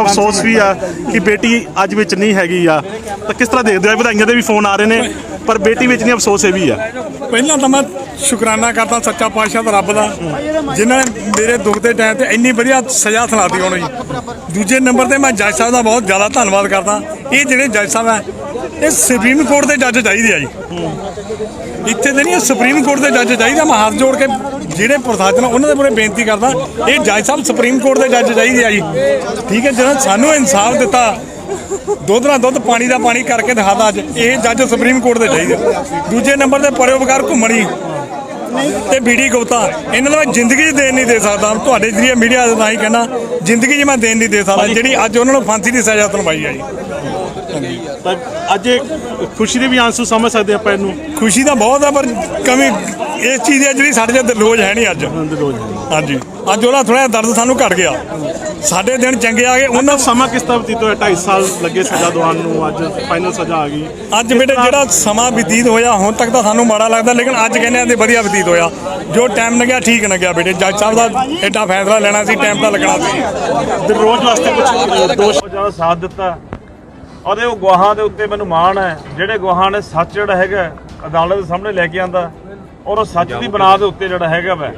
ਅਫਸੋਸ ਵੀ ਆ ਕਿ ਬੇਟੀ ਅੱਜ ਵਿੱਚ ਨਹੀਂ ਹੈਗੀ ਆ। ਤਾਂ ਕਿਸ ਤਰ੍ਹਾਂ ਦੇਖਦੇ ਹੋ? ਵਧਾਈਆਂ ਦੇ ਵੀ ਫੋਨ ਆ ਰਹੇ ਨੇ, ਪਰ ਬੇਟੀ ਵਿੱਚ ਨਹੀਂ ਅਫਸੋਸ ਇਹ ਵੀ ਆ। ਪਹਿਲਾਂ ਤਾਂ ਮੈਂ ਸ਼ੁਕਰਾਨਾ ਕਰਦਾ ਸੱਚਾ ਪਾਤਸ਼ਾਹ ਦਾ ਰੱਬ ਦਾ, ਜਿਨ੍ਹਾਂ ਨੇ ਮੇਰੇ ਦੁੱਖ ਦੇ ਟਾਈਮ ਤੇ ਇੰਨੀ ਵਧੀਆ ਸਜ਼ਾ ਸੁਣਾਤੀ ਉਹਨੂੰ ਜੀ। ਦੂਜੇ ਨੰਬਰ ਤੇ ਮੈਂ ਜੱਜ ਸਾਹਿਬ ਦਾ ਬਹੁਤ ਜ਼ਿਆਦਾ ਧੰਨਵਾਦ ਕਰਦਾ। ਇਹ ਜਿਹੜੇ ਜੱਜ ਸਾਹਿਬ ਹੈ ਇਹ ਸੁਪਰੀਮ ਕੋਰਟ ਦੇ ਜੱਜ ਚਾਹੀਦੇ ਆ ਜੀ। ਇੱਥੇ ਤੇ ਨਹੀਂ ਸੁਪਰੀਮ ਕੋਰਟ ਦੇ ਜੱਜ ਚਾਹੀਦੇ। ਮੈਂ ਹੱਥ ਜੋੜ ਕੇ ਜਿਹੜੇ ਪ੍ਰਸ਼ਾਸਨ ਉਹਨਾਂ ਦੇ ਮੂਹਰੇ ਬੇਨਤੀ ਕਰਦਾ ਇਹ ਜੱਜ ਸਾਹਿਬ ਸੁਪਰੀਮ ਕੋਰਟ ਦੇ ਜੱਜ ਚਾਹੀਦੇ ਆ ਜੀ। ਠੀਕ ਹੈ ਜਿਹਨਾਂ ਨੇ ਸਾਨੂੰ ਇਨਸਾਫ ਦਿੱਤਾ ਦੁੱਧ ਨਾਲ ਦੁੱਧ ਪਾਣੀ ਦਾ ਪਾਣੀ ਕਰਕੇ ਦਿਖਾਦਾ ਅੱਜ ਇਹ ਜੱਜ ਸੁਪਰੀਮ ਕੋਰਟ ਦੇ ਚਾਹੀਦੇ ਦੂਜੇ ਨੰਬਰ ਤੇ ਪਰੋਪਕਾਰ ਘੁੰਮਣੀ ਤੇ ਬੀੜੀ ਗੁਪਤਾ ਇਹਨਾਂ ਦਾ ਮੈਂ ਜ਼ਿੰਦਗੀ 'ਚ ਦੇਣ ਨਹੀਂ ਦੇ ਸਕਦਾ ਤੁਹਾਡੇ ਜਰੀਏ ਮੀਡੀਆ ਦਾ ਹੀ ਕਹਿਣਾ ਜ਼ਿੰਦਗੀ 'ਚ ਮੈਂ ਦੇਣ ਨਹੀਂ ਦੇ ਸਕਦਾ ਜਿਹੜੀ ਅੱਜ ਉਹਨਾਂ ਨੂੰ ਫਾਂਸੀ ਦੀ ਸਜ਼ਾ ਸੁਣਵਾਈ ਆ ਜੀ। ਤਾਂ ਅੱਜ ਇਹ ਖੁਸ਼ੀ ਦੇ ਵੀ ਆਂਸੂ ਸਮਝ ਸਕਦੇ ਆਪਾਂ ਇਹਨੂੰ। ਖੁਸ਼ੀ ਤਾਂ ਬਹੁਤ ਆ ਪਰ ਕਮੀ ਇਸ ਚੀਜ਼ ਦੀ ਆ ਜਿਹੜੀ ਸਾਡੇ ਚ ਰੋਜ਼ ਹੈ ਨਹੀਂ ਅੱਜ। ਰੋਜ਼ ਹਾਂਜੀ। ਅੱਜ ਉਹਦਾ ਥੋੜਾ ਦਰਦ ਸਾਨੂੰ ਘਟ ਗਿਆ। ਸਾਡੇ ਦਿਨ ਚੰਗੇ ਆ ਗਏ ਉਹਨਾਂ ਉਹਨਾਂ ਸਮਾਂ ਕਿਸ ਤਰ੍ਹਾਂ ਬਤੀਤ ਹੋਇਆ? 2.5 ਸਾਲ ਲੱਗੇ ਸਜ਼ਾ ਦਵਾਉਣ ਨੂੰ ਅੱਜ ਫਾਈਨਲ ਸਜ਼ਾ ਆ ਗਈ। ਅੱਜ ਬੇਟੇ ਜਿਹੜਾ ਸਮਾਂ ਬਤੀਤ ਹੋਇਆ ਹੁਣ ਤੱਕ ਤਾਂ ਸਾਨੂੰ ਮਾੜਾ ਲੱਗਦਾ ਲੇਕਿਨ ਅੱਜ ਕਹਿੰਦੇ ਆ ਤੇ ਵਧੀਆ ਬਤੀਤ ਹੋਇਆ। ਜੋ ਟਾਈਮ ਲੱਗਿਆ ਠੀਕ ਲੱਗਿਆ ਬੇਟੇ। ਜੱਜ ਸਾਹਿਬ ਦਾ ਐਡਾ ਫੈਸਲਾ ਲੈਣਾ ਸੀ ਟਾਈਮ ਤਾਂ ਲੱਗਣਾ ਸੀ। ਤੇ ਰੋਜ਼ ਵਾਸਤੇ ਕੁਝ ਦੋਸ਼ ਜ਼ਿਆਦਾ ਸਾਥ ਦਿੱਤਾ। ਔਰ ਇਹ ਉਹ ਗਵਾਹਾਂ ਦੇ ਉੱਤੇ ਮੈਨੂੰ ਮਾਣ ਹੈ ਜਿਹੜੇ ਗਵਾਹਾਂ ਨੇ ਸੱਚ ਜਿਹੜਾ ਹੈਗਾ ਅਦਾਲਤ ਦੇ ਸਾਹਮਣੇ ਲੈ ਕੇ ਆਂਦਾ ਔਰ ਉਹ ਸੱਚ ਦੀ ਬਣਾ ਦੇ ਉੱਤੇ ਜਿਹੜਾ ਹੈਗਾ ਵਾ।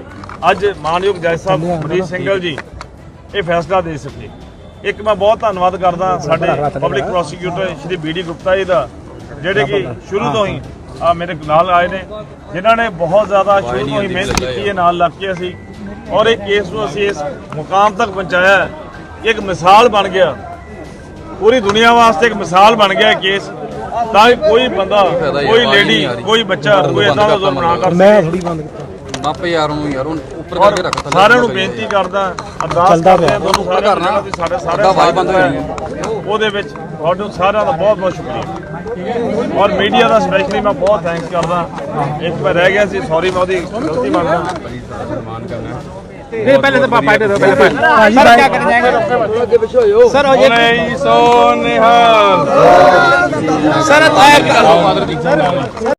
ਅੱਜ ਮਾਨਯੋਗ ਜੱਜ ਸਾਹਿਬ ਮਨੀਸ਼ ਸਿੰਘਲ ਜੀ ਇਹ ਫੈਸਲਾ ਦੇ ਸਕੇ। ਇੱਕ ਮੈਂ ਬਹੁਤ ਧੰਨਵਾਦ ਕਰਦਾ ਸਾਡੇ public prosecutor Shri B D Gupta ji ਦਾ ਜਿਹੜੇ ਕਿ ਸ਼ੁਰੂ ਤੋਂ ਹੀ ਆ ਮੇਰੇ ਨਾਲ ਆਏ ਨੇ ਜਿਨ੍ਹਾਂ ਨੇ ਬਹੁਤ ਜ਼ਿਆਦਾ ਸ਼ੁਰੂ ਤੋਂ ਹੀ ਮਿਹਨਤ ਕੀਤੀ ਹੈ ਨਾਲ ਲੱਗ ਕੇ ਅਸੀਂ ਔਰ ਇਹ ਕੇਸ ਨੂੰ ਅਸੀਂ ਇਸ ਮੁਕਾਮ ਤੱਕ ਪਹੁੰਚਾਇਆ ਇੱਕ ਮਿਸਾਲ ਬਣ ਗਿਆ। ਪੂਰੀ ਦੁਨੀਆ ਵਾਸਤੇ ਇੱਕ ਮਿਸਾਲ ਬਣ ਗਿਆ ਕੇਸ। ਤਾਂ ਕੋਈ ਬੰਦਾ ਕੋਈ ਲੇਡੀ ਕੋਈ ਬੱਚਾ ਕੋਈ ਇਦਾਂ ਦਾ ਜ਼ੁਲਮ ਨਾ ਕਰ ਸਕੇ। ਆਪੇ ਯਾਰ ਨੂੰ ਯਾਰ ਉੱਪਰ ਕਰਕੇ ਰੱਖ ਥੱਲੇ ਸਾਰਿਆਂ ਨੂੰ ਬੇਨਤੀ ਕਰਦਾ ਅਰਦਾਸ ਕਰਦੇ ਤੁਹਾਨੂੰ ਸਾਰਿਆਂ ਨੂੰ ਜਿਹੜਾ ਤੁਸੀਂ ਸਾਡੇ ਸਾਰੇ ਆਵਾਜ਼ ਬੰਦ ਹੋ ਹੈ। ਉਹਦੇ ਵਿੱਚ ਤੁਹਾਨੂੰ ਸਾਰਿਆਂ ਦਾ ਬਹੁਤ ਬਹੁਤ ਸ਼ੁਕਰੀਆ। ਔਰ ਮੀਡੀਆ ਦਾ ਸਪੈਸ਼ਲੀ ਮੈਂ ਬਹੁਤ ਥੈਂਕਸ ਕਰਦਾ। ਇੱਕ ਮੈਂ ਰਹਿ ਗਿਆ ਸੀ ਸੌਰੀ ਮੈਂ ਉਹਦੀ ਗਲਤੀ ਮੰਨਦਾ। ਨਹੀਂ ਪਹਿਲੇ ਤਾਂ ਪਾਪਾ ਦੇ ਦਿਓ ਪਹਿਲੇ ਪਹਿਲੇ ਸਰ ਕੀ ਕਰਨ ਜਾਏਗਾ? ਸਰ ਹੋ ਜੇ ਨਹੀਂ ਸਰ ਐ ਕਰੋ